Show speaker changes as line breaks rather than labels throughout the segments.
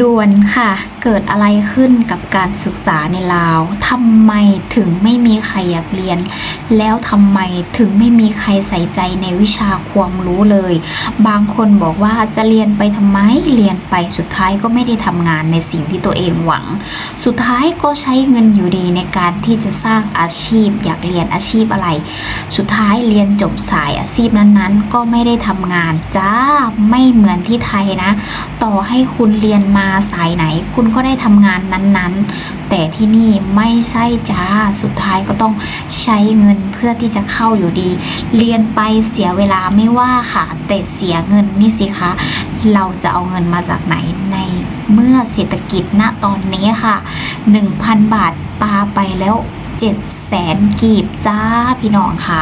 ด่วนค่ะ เกิดอะไรขึ้นกับการศึกษาในลาวทำไมถึงไม่มีใครอยากเรียน แล้วทำไมถึงไม่มีใครใส่ใจในวิชาความรู้เลย บางคนบอกว่าจะเรียนไปทำไม เรียนไปสุดท้ายก็ไม่ได้ทำงานในสิ่งที่ตัวเองหวัง สุดท้ายก็ใช้เงินอยู่ดีในการที่จะสร้างอาชีพ อยากเรียนอาชีพอะไร สุดท้ายเรียนจบสายอาชีพนั้นๆ ก็ไม่ได้ทำงานจ้า ไม่เหมือนที่ไทยนะ ต่อให้คุณเรียนมาสายไหน คุณก็ได้ทำงานนั้นๆ แต่ที่นี่ไม่ใช่จ้าสุดท้ายก็ต้องใช้เงินเพื่อที่จะเข้าอยู่ดี เรียนไปเสียเวลาไม่ว่าค่ะ แต่เสียเงินนี่สิคะ เราจะเอาเงินมาจากไหนในเมื่อเศรษฐกิจณตอนนี้ค่ะ 1,000 บาทปาไปแล้ว 7แสนกีบจ้าพี่น้องค่ะ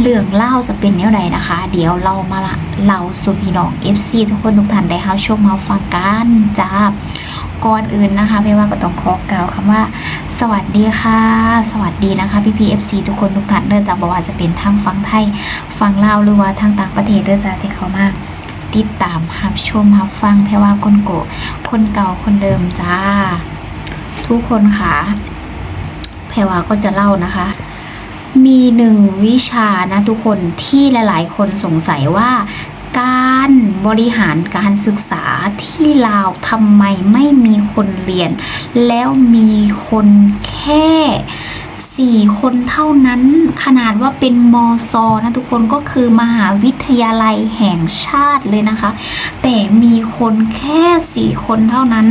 เรื่องเล่าจะเป็นแนวใดนะคะ เดี๋ยวเรามาละเราสู่พี่น้อง FC ทุกคนทุกท่านได้รับชมมาฟังกันจ้าก่อนอื่นนะคะไม่ว่าก็ต้องขอกล่าวคำว่า สวัสดีค่ะ สวัสดีนะคะพี่พีเอฟซีทุกคนทุกท่านเด้อจ้าบอกว่าจะเป็นทางฟังไทยฟังลาวหรือว่าทางต่างประเทศเด้อจ้าที่เขามาติดตามรับชมรับฟังแพรว่าคนโกคนเก่าคนเดิมจ้า ทุกคนค่ะ รว่าก็จะเล่านะคะ มีหนึ่งวิชานะทุกคนที่หลาย ๆ คนสงสัยว่า การบริหารการศึกษาที่ลาวทำไมไม่มีคนเรียน แล้วมีคนแค่สี่คนเท่านั้นขนาดว่าเป็นมอซอนะทุกคนก็คือมหาวิทยาลัยแห่งชาติเลยนะคะ แต่มีคนแค่สี่คนเท่านั้น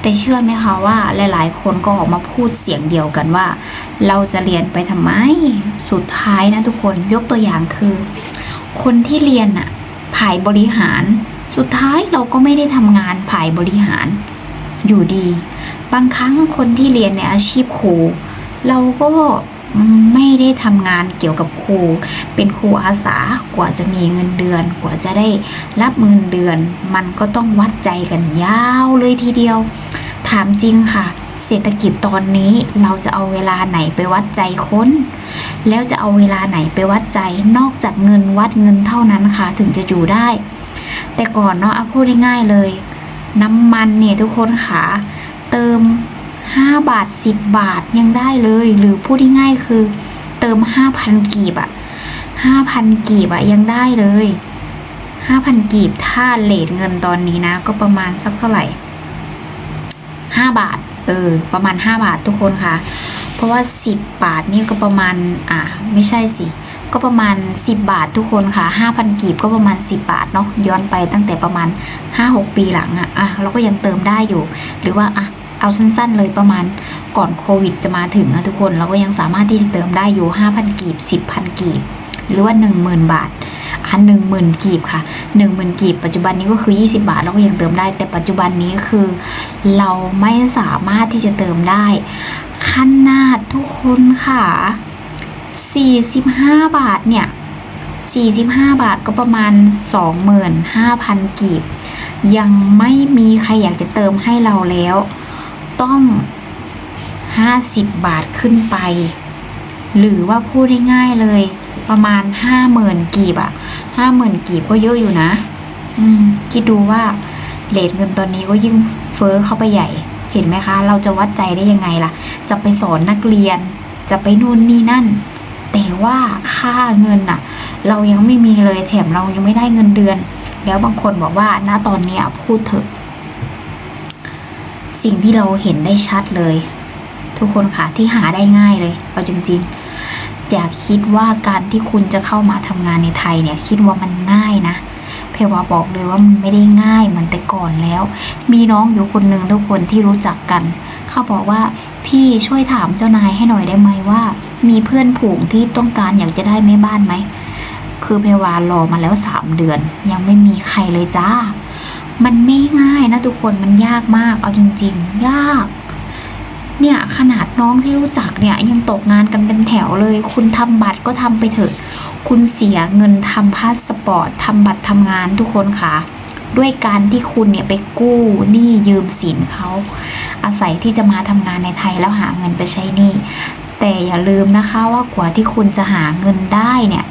แต่เชื่อไหมคะว่าหลายๆ คนก็ออกมาพูดเสียงเดียวกันว่า เราจะเรียนไปทำไม สุดท้ายนะทุกคนยกตัวอย่างคือ คนที่เรียนอะผายบริหาร สุดท้ายเราก็ไม่ได้ทำงานผายบริหาร อยู่ดี บางครั้งคนที่เรียนในอาชีพครูเราก็ ไม่ได้ทำงานเกี่ยวกับครู เป็นครูอาสากว่าจะมีเงินเดือน กว่าจะได้รับเงินเดือน มันก็ต้องวัดใจกันยาวเลยทีเดียว ถามจริงค่ะ เศรษฐกิจตอนนี้เราจะเอาเวลาไหนไปวัดใจคนแล้วจะเอาเวลาไหนไปวัดใจนอกจากเงินวัดเงินเท่านั้นค่ะ ถึงจะอยู่ได้ แต่ก่อนเนาะเอาพูดง่ายๆเลย น้ำมันเนี่ยทุกคนค่ะเติม 5 บาท 10 บาทยังได้เลย หรือพูดง่ายๆคือ เติม 5,000 กีบอะ5,000 กีบอะยังได้เลย 5,000 กีบถ้าเลทเงินตอนนี้นะ ก็ประมาณสักเท่าไหร่ 5 บาท เออ ประมาณ 5 บาททุกคนค่ะ เพราะว่า 10 บาทนี่ก็ประมาณ อ่า ไม่ใช่สิก็ประมาณ 10 บาททุกคนค่ะ 5,000 กีบก็ประมาณ 10 บาทเนาะย้อนไปตั้งแต่ประมาณ 5-6 ปีหลังอะอะเราก็ยังเติมได้อยู่ หรือว่าอะ เอาสั้นๆเลยประมาณก่อนโควิดจะมาถึงอะทุกคนเราก็ยังสามารถที่จะเติมได้อยู่ 5,000 กีบ 10,000 กีบ หรือว่า 10,000 บาทอะ10,000 กีบค่ะ 10,000 กีบ ปัจจุบันนี้ก็คือ 20 บาทเราก็ยังเติมได้ แต่ปัจจุบันนี้คือเราไม่สามารถที่จะเติมได้ขนาดทุกคนค่ะ 45 บาทเนี่ย45 บาทก็ประมาณ 25,000 กีบ ยังไม่มีใครอยากจะเติมให้เราแล้ว ต้อง 50 บาทขึ้นไป หรือว่าพูดง่ายๆเลย ประมาณ50,000กีบอะ50,000กีบก็เยอะอยู่นะ อืม คิดดูว่าเลทเงินตอนนี้ก็ยิ่งเฟ้อเข้าไปใหญ่ เห็นไหมคะ เราจะวัดใจได้ยังไงล่ะ จะไปสอนนักเรียน จะไปนู่นนี่นั่น แต่ว่าค่าเงินอะเรายังไม่มีเลยแถมเรายังไม่ได้เงินเดือน แล้วบางคนบอกว่าณตอนนี้พูดเถอะ สิ่งที่เราเห็นได้ชัดเลย ทุกคนค่ะที่หาได้ง่ายเลยเอาจริงๆ อย่าคิดว่าการที่คุณจะเข้ามาทำงานในไทยเนี่ยคิดว่ามันง่ายนะเพว่าบอกเลยว่ามันไม่ได้ง่ายเหมือนแต่ก่อนแล้ว มีน้องอยู่คนหนึ่งทุกคนที่รู้จักกัน เขาบอกว่าพี่ช่วยถามเจ้านายให้หน่อยได้ไหมว่า มีเพื่อนผูงที่ต้องการอยากจะได้แม่บ้านไหม คือเพวารอมาแล้วสามเดือน ยังไม่มีใครเลยจ้า มันไม่ง่ายนะทุกคนมันยากมากเอาจริง ๆ ยาก เนี่ยขนาดน้องที่รู้จักเนี่ยยังตกงานกันเป็นแถวเลย คุณทำบัตรก็ทำไปเถอะ คุณเสียเงินทำพาสปอร์ตทำบัตรทำงานทุกคนค่ะ ด้วยการที่คุณเนี่ยไปกู้หนี้ยืมสินเขาอาศัยที่จะมาทำงานในไทยแล้วหาเงินไปใช้หนี้แต่อย่าลืมนะคะว่ากว่าที่คุณจะหาเงินได้เนี่ย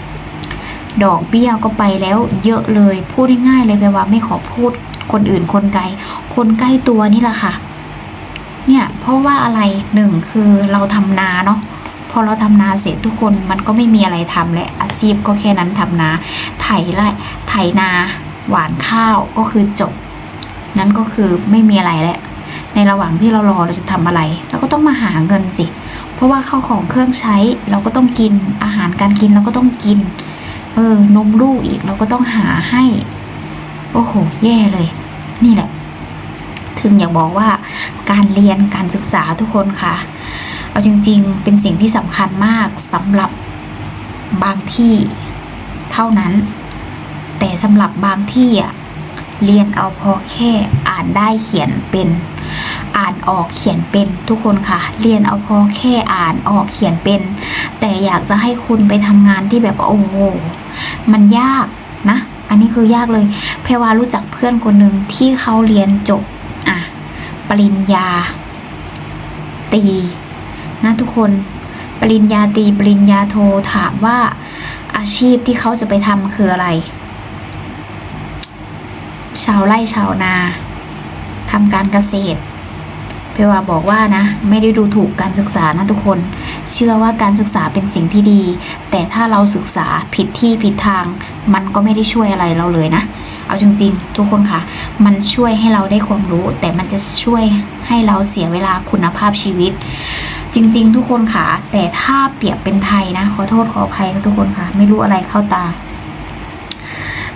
ดอกเบี้ยก็ไปแล้วเยอะเลยพูดง่ายๆเลยแปลว่าไม่ขอพูด คนอื่นคนไกล คนใกล้ตัวนี่แหละค่ะ เนี่ย เพราะว่าอะไรหนึ่งคือเราทำนาเนาะพอเราทำนาเสร็จทุกคนมันก็ไม่มีอะไรทำและอาชีพก็แค่นั้นทำนา ไถไร่ไถนาหวานข้าวก็คือจบ นั่นก็คือไม่มีอะไรแล้วในระหว่างที่เรารอเราจะทำอะไรเราก็ต้องมาหาเงินสิ เพราะว่าข้าวของเครื่องใช้เราก็ต้องกินอาหารการกินเราก็ต้องกิน เออนมลูกอีกเราก็ต้องหาให้ โอ้โห แย่เลย นี่แหละ ถึงอยากบอกว่าการเรียนการศึกษาทุกคนค่ะ เอาจริงๆ เป็นสิ่งที่สำคัญมากสำหรับบางที่เท่านั้น แต่สำหรับบางที่อะเรียนเอาพอแค่อ่านได้เขียนเป็น อ่านออกเขียนเป็นทุกคนค่ะ เรียนเอาพอแค่อ่านออกเขียนเป็น แต่อยากจะให้คุณไปทำงานที่แบบโอ้โหมันยากนะ อันนี้คือยากเลย เพรวารู้จักเพื่อนคนหนึ่งที่เขาเรียนจบอะปริญญาตีนะทุกคน ปริญญาตีปริญญาโทถามว่าอาชีพที่เขาจะไปทำคืออะไร ชาวไร่ชาวนาทำการเกษตร เพวาบอกว่านะไม่ได้ดูถูกการศึกษานะทุกคน เชื่อว่าการศึกษาเป็นสิ่งที่ดี แต่ถ้าเราศึกษาผิดที่ผิดทาง มันก็ไม่ได้ช่วยอะไรเราเลยนะ เอาจริงๆ ทุกคนค่ะ มันช่วยให้เราได้ความรู้ แต่มันจะช่วยให้เราเสียเวลาคุณภาพชีวิต จริง ๆ ทุกคนค่ะ แต่ถ้าเปรียบเป็นไทยนะ ขอโทษขออภัยทุกคนค่ะ ไม่รู้อะไรเข้าตา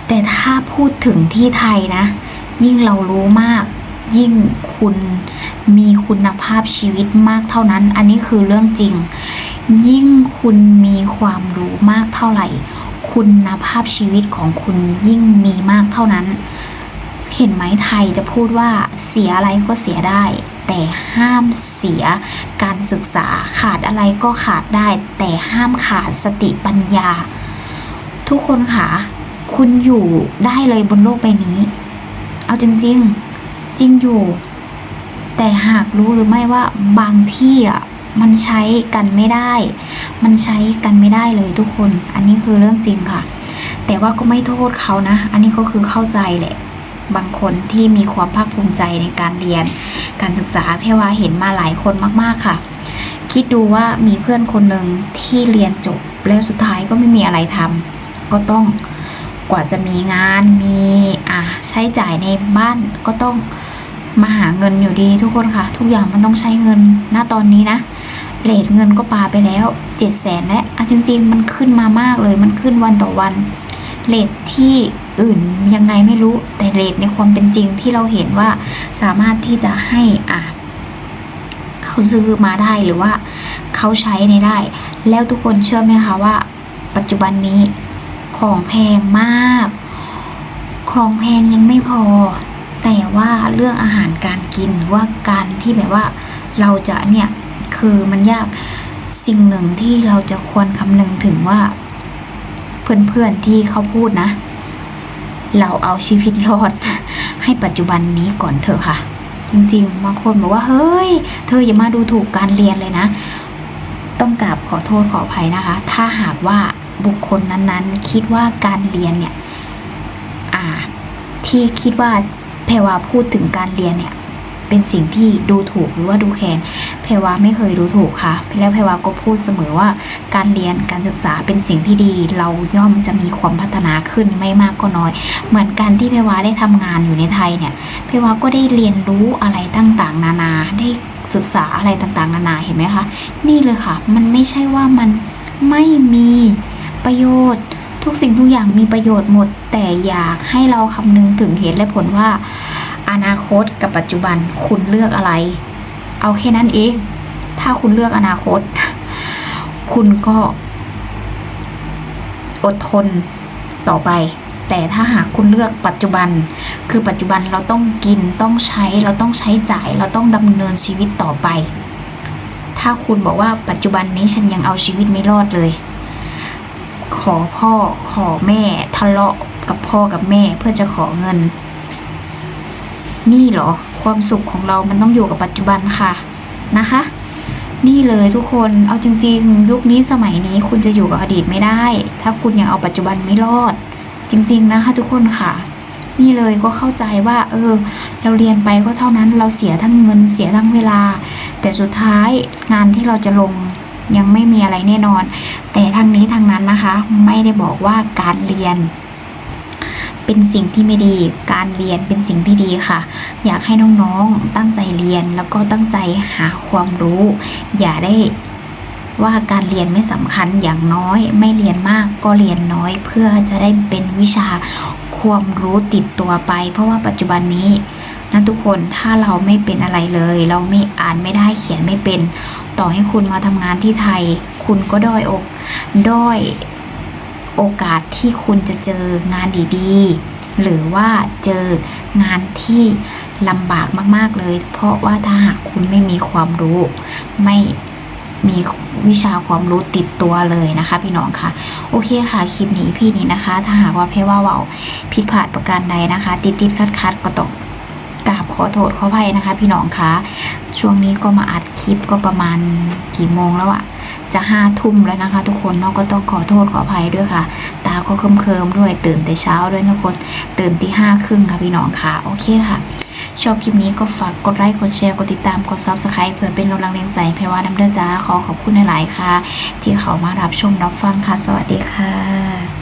แต่ถ้าพูดถึงที่ไทยนะ ยิ่งเรารู้มาก ยิ่งคุณมีคุณภาพชีวิตมากเท่านั้น อันนี้คือเรื่องจริง ยิ่งคุณมีความรู้มากเท่าไหร่ คุณภาพชีวิตของคุณยิ่งมีมากเท่านั้น เห็นไหมไทยจะพูดว่าเสียอะไรก็เสียได้ แต่ห้ามเสียการศึกษาขาดอะไรก็ขาดได้ แต่ห้ามขาดสติปัญญา ทุกคนค่ะ คุณอยู่ได้เลยบนโลกใบนี้ เอาจริง ๆ จริงอยู่ แต่หากรู้หรือไม่ว่าบางที่อะมันใช้กันไม่ได้ มันใช้กันไม่ได้เลยทุกคน อันนี้คือเรื่องจริงค่ะ แต่ว่าก็ไม่โทษเขานะ อันนี้ก็คือเข้าใจแหละ บางคนที่มีความภาคภูมิใจในการเรียน การศึกษาเพว่าเห็นมาหลายคนมากๆค่ะ คิดดูว่ามีเพื่อนคนหนึ่งที่เรียนจบแล้วสุดท้ายก็ไม่มีอะไรทำก็ต้อง กว่าจะมีงานมีอะใช้จ่ายในบ้านก็ต้องมาหาเงินอยู่ดีทุกคนค่ะ ทุกอย่างมันต้องใช้เงินณตอนนี้นะเลทเงินก็ปาไปแล้วเจ็ดแสนและอะจริง ๆ มันขึ้นมามากเลยมันขึ้นวันต่อวันเลทที่อื่นยังไงไม่รู้แต่เลทในความเป็นจริงที่เราเห็นว่าสามารถที่จะให้อะเขาซื้อมาได้หรือว่าเขาใช้ในได้ แล้วทุกคนเชื่อไหมคะว่า ปัจจุบันนี้ ของแพงมาก ของแพงยังไม่พอ แต่ว่าเรื่องอาหารการกินหรือว่าการที่แบบว่าเราจะเนี่ยคือมันยากสิ่งหนึ่งที่เราจะควรคำนึงถึงว่า เพื่อนๆที่เขาพูดนะ เราเอาชีวิตรอด ให้ปัจจุบันนี้ก่อนเถอะค่ะ จริงๆบางคนบอกว่าเฮ้ย เธออย่ามาดูถูกการเรียนเลยนะ ต้องกราบขอโทษขออภัยนะคะ ถ้าหากว่า บุคคลนั้นๆ คิดว่าการเรียนเนี่ยที่คิดว่าแพวาพูดถึงการเรียนเนี่ยเป็นสิ่งที่ดูถูกหรือว่าดูแคลนแพวาไม่เคยดูถูกค่ะแล้วแพวาก็พูดเสมอว่าการเรียนการศึกษาเป็นสิ่งที่ดี เราย่อมจะมีความพัฒนาขึ้นไม่มากก็น้อย เหมือนกันที่แพวาได้ทำงานอยู่ในไทยเนี่ยเพวาก็ได้เรียนรู้อะไรต่างๆ นานาได้ศึกษาอะไรต่างๆ นานาเห็นไหมคะ นี่เลยค่ะ มันไม่ใช่ว่ามันไม่มี ประโยชน์ ทุกสิ่งทุกอย่างมีประโยชน์หมด แต่อยากให้เราคำนึงถึงเหตุและผลว่า อนาคตกับปัจจุบันคุณเลือกอะไร เอาแค่นั้นเอง ถ้าคุณเลือกอนาคต คุณก็ อดทนต่อไป แต่ถ้าหากคุณเลือกปัจจุบัน คือปัจจุบันเราต้องกินต้องใช้ เราต้องใช้จ่าย เราต้องดำเนินชีวิตต่อไปถ้าคุณบอกว่าปัจจุบันนี้ฉันยังเอาชีวิตไม่รอดเลย ขอพ่อขอแม่ทะเลาะกับพ่อกับแม่เพื่อจะขอเงิน นี่เหรอ ความสุขของเรามันต้องอยู่กับปัจจุบันค่ะนะคะ นี่เลยทุกคนเอาจริง ๆ ยุคนี้สมัยนี้คุณจะอยู่กับอดีตไม่ได้ ถ้าคุณยังเอาปัจจุบันไม่รอด จริง ๆ นะคะ ทุกคนค่ะ นี่เลยก็เข้าใจว่า เออ เราเรียนไปก็เท่านั้นเราเสียทั้งเงินเสียทั้งเวลา แต่สุดท้ายงานที่เราจะลง ยังไม่มีอะไรแน่นอน แต่ทางนี้ทางนั้นนะคะไม่ได้บอกว่าการเรียน เป็นสิ่งที่ไม่ดี การเรียนเป็นสิ่งที่ดีค่ะ อยากให้น้องๆตั้งใจเรียนแล้วก็ตั้งใจหาความรู้ อย่าได้ว่าการเรียนไม่สำคัญอย่างน้อย ไม่เรียนมากก็เรียนน้อย เพื่อจะได้เป็นวิชาความรู้ติดตัวไป เพราะว่าปัจจุบันนี้ นะทุกคนถ้าเราไม่เป็นอะไรเลย เราไม่อ่านไม่ได้เขียนไม่เป็น ต่อให้คุณมาทำงานที่ไทย คุณก็ด้อยอกด้อยโอกาสที่คุณจะเจองานดีๆ หรือว่าเจองานที่ลำบากมากๆเลย เพราะว่าถ้าหากคุณไม่มีความรู้ ไม่มีวิชาความรู้ติดตัวเลยนะคะ พี่น้องค่ะ โอเคค่ะคลิปนี้พี่นี้นะคะ ถ้าหากว่าเพว่าเว่าผิดพลาดประการใดนะคะ ติดติดคัดคัดๆก็ต้อง กราบขอโทษขออภัยนะคะ พี่น้องคะช่วงนี้ก็มาอัดคลิปก็ประมาณกี่โมงแล้วอะจะห้าทุ่มแล้วนะคะ ทุกคนเนาะก็ต้องขอโทษขออภัยด้วยค่ะ ตาก็เคิมๆด้วยตื่นแต่เช้าด้วยทุกคนตื่นที่ห้าครึ่งค่ะพี่น้องค่ะโอเคค่ะ ชอบคลิปนี้ก็ฝากกดไลค์กดแชร์กดติดตามกด subscribe เพื่อเป็นกำลังแรงใจเพรว่าน้ำเด้อจ้าขอขอบคุณหลายๆค่ะ ที่เขามารับชมรับฟังค่ะ สวัสดีค่ะ